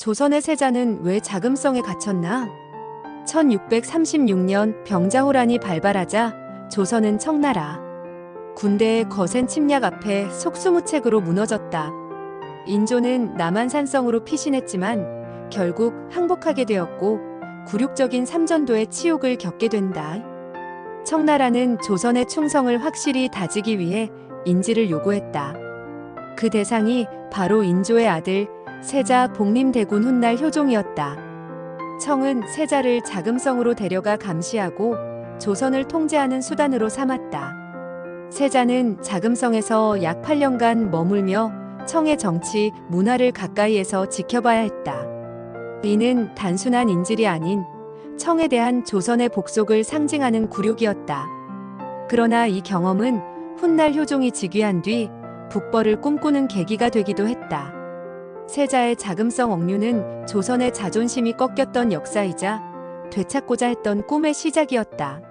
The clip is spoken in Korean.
조선의 세자는 왜 자금성에 갇혔나? 1636년 병자호란이 발발하자 조선은 청나라 군대의 거센 침략 앞에 속수무책으로 무너졌다. 인조는 남한산성으로 피신했지만 결국 항복하게 되었고 굴욕적인 삼전도의 치욕을 겪게 된다. 청나라는 조선의 충성을 확실히 다지기 위해 인지를 요구했다. 그 대상이 바로 인조의 아들 세자 복림대군 훗날 효종이었다. 청은 세자를 자금성으로 데려가 감시하고 조선을 통제하는 수단으로 삼았다. 세자는 자금성에서 약 8년간 머물며 청의 정치, 문화를 가까이에서 지켜봐야 했다. 이는 단순한 인질이 아닌 청에 대한 조선의 복속을 상징하는 굴욕이었다. 그러나 이 경험은 훗날 효종이 즉위한 뒤 북벌을 꿈꾸는 계기가 되기도 했다. 세자의 자금성 억류는 조선의 자존심이 꺾였던 역사이자 되찾고자 했던 꿈의 시작이었다.